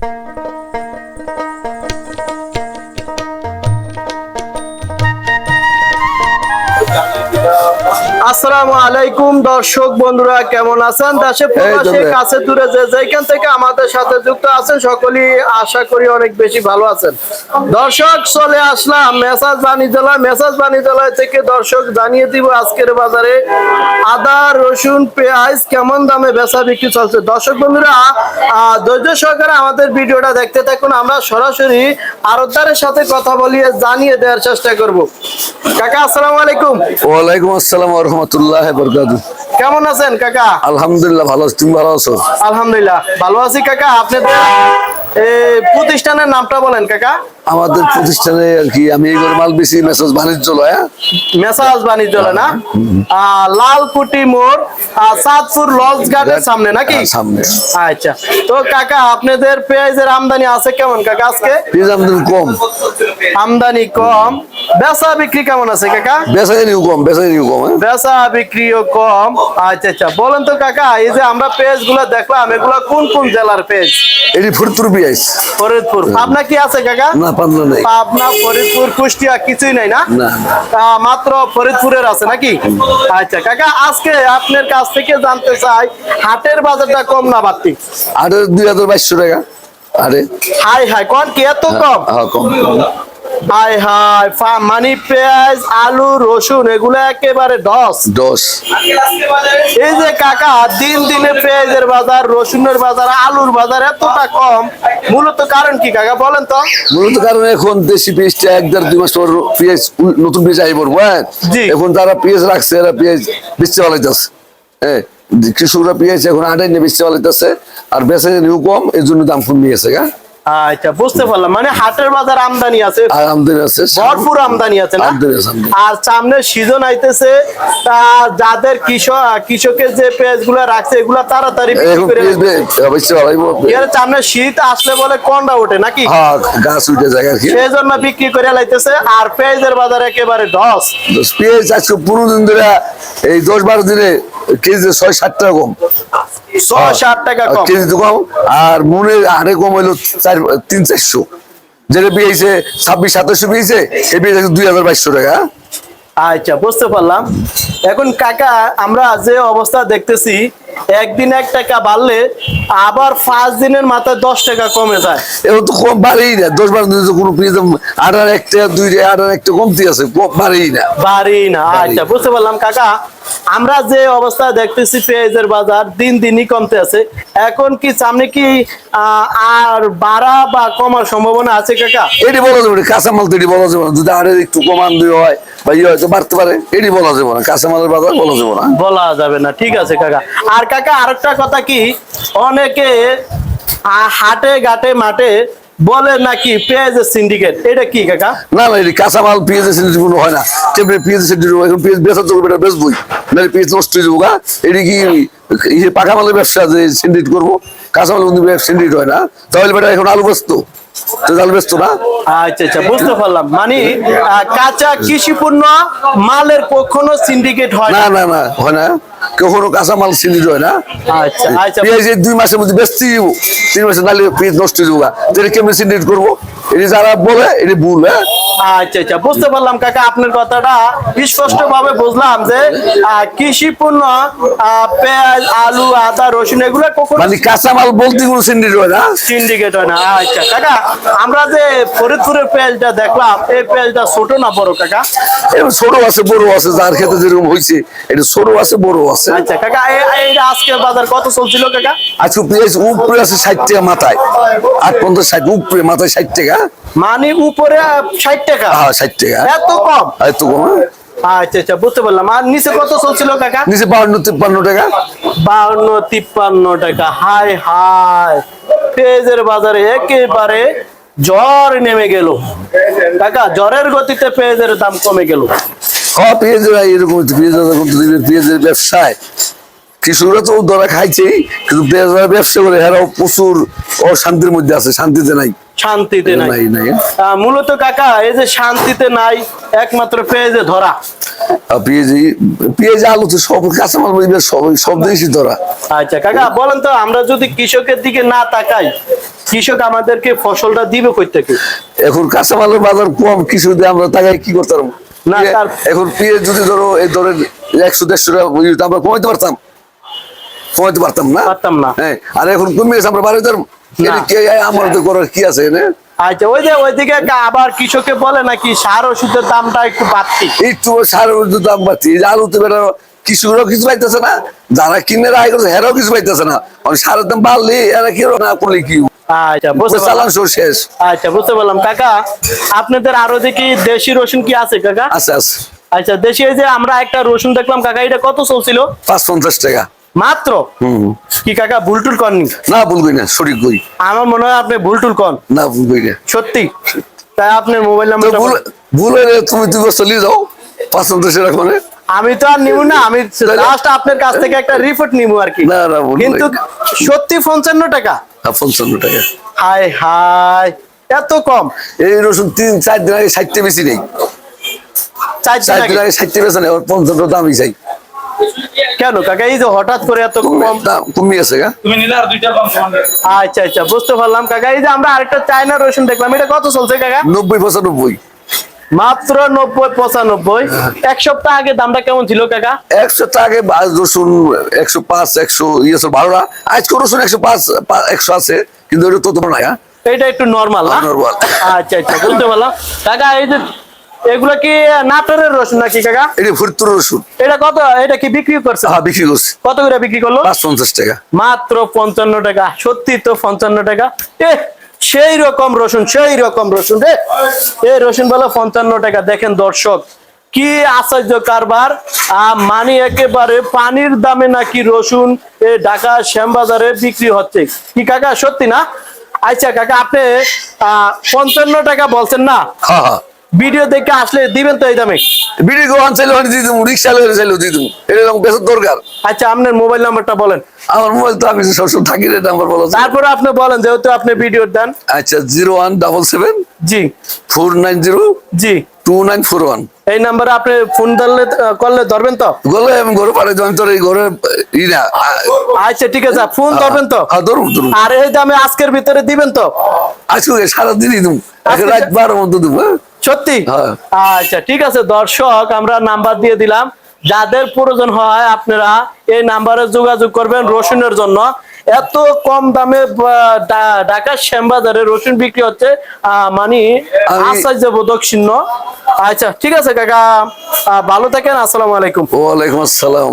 Música আসসালামু আলাইকুম দর্শক বন্ধুরা কেমন আছেন? দেশে প্রবাসে কাছে দূরে যে যেখান থেকে আমাদের সাথে যুক্ত আছেন সকলেই আশা করি অনেক বেশি ভালো আছেন। দর্শক চলে আসলাম মেসাজ বাণিজ্যালয়। মেসাজ বাণিজ্যালয় থেকে দর্শক জানিয়ে দিব আজকের বাজারে আদা রসুন পেঁয়াজ কেমন দামে বেচা বিক্রি চলছে? দর্শক বন্ধুরা ধৈর্য সহকারে আমাদের ভিডিওটা দেখতে থাকুন। আমরা সরাসরি আরতদারের সাথে কথা বলিয়ে জানিয়ে দেওয়ার চেষ্টা করব। কাকা আসসালামু আলাইকুম। ওয়ালাইকুম আসসালাম রহমতুল্লাহ বরকাত। কেমন আছেন কাকা? আলহামদুলিল্লাহ ভালো আছি। তুমি ভালো আছো? আলহামদুলিল্লাহ ভালো আছি কাকা আপনাদের প্রতিষ্ঠানের নামটা বলেন কাকা। আমাদের প্রতিষ্ঠানে আর কি আমি এইগুলো মাল বেশি মেসেজ বাণিজ্যালয় হ্যাঁ? মেসাজ বাণিজ্যালয় না? আহ, লালকুটি মোড় সাতপুর লজ গার্ডের সামনে নাকি? হ্যাঁ, সামনে। আচ্ছা। তো কাকা আপনাদের পেঁয়াজের আমদানি আছে কেমন কাকা আজকে? পেঁয়াজ আমদানি কম। আমদানি কম। বেচা বিক্রি কেমন আছে কাকা? বেসাই নিউ কম বেসাই নিউ কম হ্যাঁ? বেচা বিক্রিও কম। আচ্ছা আচ্ছা। বলেন তো কাকা এই যে আমরা পেঁয়াজগুলো দেখলাম এগুলো কোন কোন জেলার পেঁয়াজ? এটি ফরিদপুর পেঁয়াজ ফরিদপুর। পাবনা কি আছে কাকা? না পাবনা নেই। পাবনা ফরিদপুর কুষ্টিয়া কিছুই নাই না। মাত্র ফরিদপুরের আছে নাকি? আচ্ছা কাকা আজকে আপনার কাছ থেকে জানতে চাই হাটের বাজারটা কম না বাড়তি? আরে দুই হাজার বাইশশো টাকা। আরে। হাই হাই কন কি? এত কম? হ্যাঁ কম। হাই হাই ফা- মানে পেঁয়াজ আলু রসুন এগুলো একেবারে দশ দশ এই যে কাকা দিন দিনে পেঁয়াজের বাজার রসুনের বাজার আলুর বাজার এতটা কম মূলত কারণ কি কাকা বলেন তো? মূলত কারণ এখন দেশি পেঁয়াজটা এক দেড় দুই মাস পর পেঁয়াজ নতুন পেঁয়াজ আই পড়ব হ্যাঁ এখন যারা পেঁয়াজ রাখছে এরা পেঁয়াজ বেচতে পালাইতেছে। হ্যাঁ কৃষকরা পেঁয়াজ এখন আটাই নিয়ে বেচতে পালাইতেছে আর বেচে নিউ কম এই জন্য দাম কমে গেছে গা। আচ্ছা বুঝতে পারলাম। মানে হাটের বাজার আমদানি আছে আর আমদানি আছে ভরপুর আমদানি আছে না। আর সামনে সিজন আইতেছে তা যাদের কৃষক কৃষকের যে পেঁয়াজগুলা রাখছে এগুলা তাড়াতাড়ি এর সামনে শীত আসলে বলে কন্ডা ওঠে নাকি? হ্যাঁ গাছ উঠে যায় আর কি। সেই জন্য বিক্রি করে লাইতেছে আর পেঁয়াজের বাজার একেবারে ধস। পেঁয়াজ আজকে পুরো দিন ধরে এই দশ বারো দিনে কেজি ছয় ষাট টাকা কম। ছয় ষাট টাকা কম। কেজি কম আর মনে হারে কম হইল চার তিন চারশো। যেটা পেয়েছে ছাব্বিশ সাতাশশো পেয়েছে এ পেয়েছে দুই হাজার বাইশশো টাকা। আচ্ছা বুঝতে পারলাম। এখন কাকা আমরা যে অবস্থা দেখতেছি একদিন এক টাকা বাড়লে আবার পাঁচ দিনের মাথায় দশ টাকা কমে যায়। এবার তো কম বাড়েই না। দশ বারো দিনে কোনো আটার একটা দুই আটার একটা কমতি আছে বাড়েই না। বাড়ি না। আচ্ছা বুঝতে পারলাম কাকা। আমরা যে অবস্থা দেখতেছি পেঁয়াজের বাজার দিন দিনই কমতে আছে। এখন কি সামনে কি আর বাড়া বা কমার সম্ভাবনা আছে কাকা? এটি বলা যাবে কাঁচামাল তো এটি বলা যাবে না। যদি আরে একটু কমান দিয়ে হয় বা ইয়ে হয়তো বাড়তে পারে। এটি বলা যাবে না কাঁচামালের বাজার বলা যাবে না। বলা যাবে না ঠিক আছে কাকা। আর কাকা আরেকটা কথা কি অনেকে হাটে ঘাটে মাঠে বলে নাকি পেঁয়াজের সিন্ডিকেট এটা কি, কাকা? না না এই কাঁচামাল পেঁয়াজের সিন্ডিকেট কোনো হয় না। তেমনি পেঁয়াজের সিন্ডিকেট এখন পেঁয়াজ বেচার তো এটা বেচবই। না পেঁয়াজ নষ্ট হয়ে যাব এটা কি এই পাকা মালের ব্যবসা যে সিন্ডিকেট করব? কাঁচামাল কিন্তু সিন্ডিকেট হয় না। তাহলে বেটা এখন আলু ব্যস্ত তো আলু ব্যস্ত না আচ্ছা আচ্ছা বুঝতে পারলাম। মানে কাঁচা মালের কখনো সিন্ডিকেট হয় না না? হয় না। কখনো কাঁচামাল সিন্ডিকেট হয় না। আচ্ছা আচ্ছা। দুই মাসের মধ্যে বেচতে তিন মাসে নালে পেঁয়াজ নষ্ট হয়ে যাব গা। কেমনি সিন্ডিকেট করব? এটি যারা বলে এটি ভুল হ্যাঁ? আচ্ছা আচ্ছা বুঝতে পারলাম কাকা আপনার কথাটা। স্পষ্ট ভাবে বুঝলাম যে কৃষি পণ্য পেঁয়াজ আলু আদা রসুন এগুলো কখনো মানে কাঁচামাল বলতে কোনো সিন্ডিকেট হয় না? সিন্ডিকেট হয় না আচ্ছা কাকা আমরা যে ফরিদপুরের পেঁয়াজটা দেখলাম এই পেঁয়াজটা ছোট না বড় কাকা? ছোট আছে বড় আছে যার ক্ষেত্রে যেরকম হয়েছে এটা ছোট আছে বড় আছে। আচ্ছা কাকা এই- এই আজকে বাজার কত চলছিল কাকা? আজকে পেঁয়াজ উপরে আছে ষাট টাকা মাথায়। আট পঞ্চাশ ষাট উপরে মাথায় ষাট টাকা। মানে উপরে ষাট টাকা? হ্যাঁ ষাট টাকা। এত কম? আর কম। হ্যাঁ? আচ্ছা আচ্ছা বুঝতে পারলাম। আর নিচে কত চলছিল কাকা? নিচে বাউন্ন তিপ্পান্ন টাকা। বাউন্ন তিপ্পান্ন টাকা। হাই হাই পেঁয়াজের বাজারে একেবারে জ্বর নেমে গেল। কাকা জ্বরের গতিতে পেঁয়াজের দাম কমে গেল। হ্যাঁ এরকম পেঁয়াজের ব্যবসায়। কৃষকরা তো ধরা খাইছেই কিন্তু ব্যবসা করে এরাও প্রচুর অশান্তির মধ্যে আছে শান্তিতে নাই। শান্তিতে নাই। মূলত কাকা এই যে শান্তিতে নাই একমাত্র পেঁয়াজে ধরা। আর পেঁয়াজি পেঁয়াজ আলু তো সব কাঁচামাল সব সব জিনিসই ধরা। আচ্ছা কাকা বলেন তো আমরা যদি কৃষকের দিকে না তাকাই কৃষক আমাদেরকে ফসলটা দিবে কই থেকে এখন কাঁচামালের বাজার কম কিছু দিয়ে আমরা তাকে কি করতে পারব? না, তার- এখন পেঁয়াজ যদি ধরো এই ধরেন একশো দেড়শো টাকা আমরা কমাইতে পারতাম কমাইতে পারতাম না। পারতাম না। হ্যাঁ আর এখন কমে গেছে আমরা বাড়িতে না। আমার তো করার কি আছে আচ্ছা ওই যে ওইদিকে আবার কৃষকে বলে নাকি সার ওষুধের দামটা একটু বাড়তি? একটু সার ওষুধের দাম বাড়ছে এই যে বেটা কৃষকরাও কিছু পাইতেছে না যারা কিনে রায় করছে হেরাও কিছু পাইতেছে না। সারের দাম বাড়লে এরা কি না করলে কি? আচ্ছা বুঝতে পারলাম। আচ্ছা পারলাম। কাকা আপনাদের আরও দেখি দেশি রসুন কি আছে কাকা? আছে আচ্ছা দেশি যে আমরা একটা রসুন দেখলাম কাকা এটা কত চলছিল? পাঁচ পঞ্চাশ টাকা। মাত্র? কি কাকা ভুলটুল কননি না? ভুল ভুলবই না সঠিক কই? আমার মনে হয় আপনি ভুলটুল কন। না ভুলবই না। সত্যি? তাই আপনার মোবাইল নাম্বার ভুল ভুল হলে তুমি দুই বছর নিয়ে যাও পাঁচ টাকা মানে আমি তো আর নিব না আমি লাস্ট আপনার কাছ থেকে একটা রিপোর্ট নিব আর কি। না, না, ভুল কিন্তু সত্যি পঞ্চান্ন টাকা? আর পঞ্চান্ন টাকা। হাই হাই এত কম? এই রসুন তিন চার দিন আগে ষাটটা বেশি নেই। চার দিন চার আগে। দিন আগে? ষাটটা বেশি নেই পঞ্চান্ন দামই চাই। কেন কাকা এই যে হঠাৎ করে এত কম দাম কমে আছে গা। তুমি নিলে আর দুইটা কম আচ্ছা আচ্ছা বুঝতে পারলাম কাকা। এই যে আমরা আরেকটা চায়না রসুন দেখলাম এটা কত চলছে কাকা? নব্বই পঁচানব্বই। মাত্র নব্বই পঁচানব্বই। এক সপ্তাহ আগে দামটা কেমন ছিল কাকা? একশো টাকা বাস রসুন একশো পাঁচ একশো ইয়েশো বারোটা আজকে রসুন একশো পাঁচ পা- একশো আছে কিন্তু এটা তো তোমার না হ্যাঁ? এটা একটু নর্মাল না? Normal। আচ্ছা আচ্ছা বুঝতে পারলাম। কাকা এই যে এগুলো কি নাটোরের রসুন নাকি কাকা? এটা ফরিদপুর রসুন। এটা কত? এটা কি বিক্রি করছে? হ্যাঁ বিক্রি করছি। কত করে বিক্রি করল? পঞ্চাশ টাকা। মাত্র পঞ্চান্ন টাকা। সত্যি তো পঞ্চান্ন টাকা। এ সেই রকম রসুন সেই রকম রসুন রে। এই রসুন বলে পঞ্চান্ন টাকা। দেখেন দর্শক কি আশ্চর্য কারবার। আহ, মানে একেবারে পানির দামে নাকি রসুন এই ঢাকা শ্যামবাজারে বিক্রি হচ্ছে। কি কাকা সত্যি না? আচ্ছা কাকা আপনি আহ, পঞ্চান্ন টাকা বলছেন না? হ্যাঁ হ্যাঁ। ভিডিও দেখে আসলে দিবেন তো এই দামে? ভিডিও গোয়ান চাইলে ওখানে দিয়ে দেবো রিক্সা চাইলে চাইলেও দিয়ে দেবো এরকম বেশি দরকার। আচ্ছা আপনার মোবাইল নাম্বারটা বলেন। আমার মোবাইল তো আমি সবসময় থাকি রে নাম্বার বলো। তারপরে আপনি বলেন যেহেতু আপনি ভিডিও দেন। আচ্ছা জিরো ওয়ান ডাবল সেভেন জি। ফোর নাইন জিরো জি। Two nine four one. এই নাম্বারে আপনি ফোন ধরলে করলে ধরবেন তো? গলে আমি ঘরে পাঠাই আমি তোর এই ঘরে ই না আচ্ছা ঠিক আছে ফোন ধরবেন তো? হ্যাঁ ধরুন ধরুন। আর এই দামে আজকের ভিতরে দিবেন তো? আজকে সারাদিনই দেবো আজকে- রাত বারো মধ্যে দেবো হ্যাঁ? সত্যি? হ্যাঁ। আচ্ছা ঠিক আছে দর্শক আমরা নাম্বার দিয়ে দিলাম। যাদের প্রয়োজন হয় আপনারা এই নাম্বারে যোগাযোগ করবেন রসুনের জন্য। এত কম দামে আহ, ডা- ঢাকা শ্যামবাজারে রসুন বিক্রি হচ্ছে আহ, মানে আশ্চর্যবোধক চিহ্ন। আচ্ছা ঠিক আছে কাকা ভালো থাকেন আসসালামু আলাইকুম। ওয়ালাইকুম আসসালাম।